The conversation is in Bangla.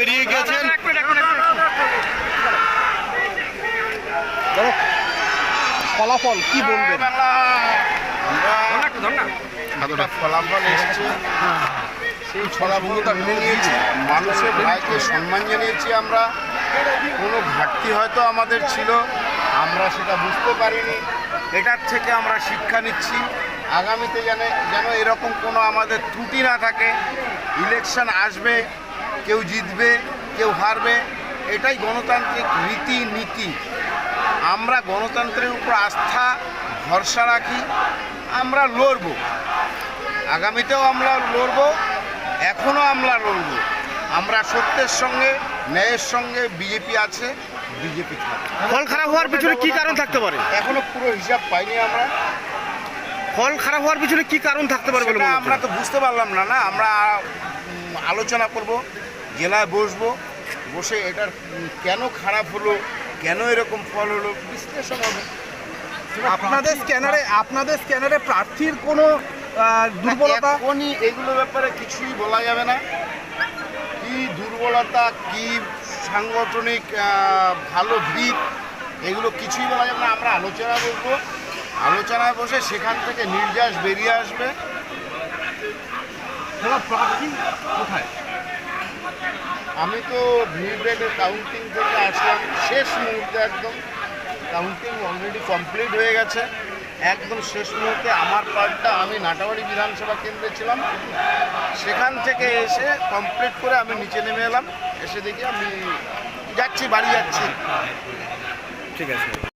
বেরিয়ে গেছেন। ফলাফল কি বলবেন? ফলাফল এসছে। সেই ফলাফলটা মেনে নিয়েছি। মানুষের ভাইকে সম্মান জানিয়েছি আমরা। কোনো ঘাটতি হয়তো আমাদের ছিল। আমরা সেটা বুঝতে পারিনি। এটার থেকে আমরা শিক্ষা নিচ্ছি। আগামীতে যেন যেন এরকম কোনো আমাদের ত্রুটি না থাকে। ইলেকশন আসবে। কেউ জিতবে কেউ হারবে এটাই গণতান্ত্রিক রীতি নীতি আমরা গণতন্ত্রের উপর আস্থা ভরসা রাখি আমরা লড়ব। আগামীতেও আমরা লড়ব এখনও আমরা লড়ব। আমরা সত্যের সঙ্গে ন্যায়ের সঙ্গে বিজেপি আছে বিজেপি থাকবে। ফল খারাপ হওয়ার পিছনে কি কারণ থাকতে পারে? এখনও পুরো হিসাব পাইনি আমরা। ফল খারাপ হওয়ার পিছনে কি কারণ থাকতে পারে আমরা তো বুঝতে পারলাম না না আমরা আলোচনা করব। জেলায় বসবো বসে এটার কেন খারাপ হলো কেন এরকম ফল হলো বিশ্লেষণ হবে। আপনাদের স্ক্যানারে আপনাদের স্ক্যানারে প্রার্থীর কোনো দুর্বলতা এখনই এগুলো ব্যাপারে কিছুই বলা যাবে না। কি দুর্বলতা কি সাংগঠনিক ভালো দিক এগুলো কিছুই বলা যাবে না। আমরা আলোচনা করব আলোচনায় বসে সেখান থেকে নির্যাস বেরিয়ে আসবে। প্রার্থী কোথায়? আমি তো ভিভিপ্যাটের কাউন্টিং থেকে আসলাম। শেষ মুহূর্তে একদম কাউন্টিং অলরেডি কমপ্লিট হয়ে গেছে। একদম শেষ মুহূর্তে আমার পার্টটা আমি নাটাবাড়ি বিধানসভা কেন্দ্রে ছিলাম। সেখান থেকে এসে কমপ্লিট করে আমি নিচে নেমে এলাম। এসে দেখি আমি যাচ্ছি, বাড়ি যাচ্ছি। ঠিক আছে।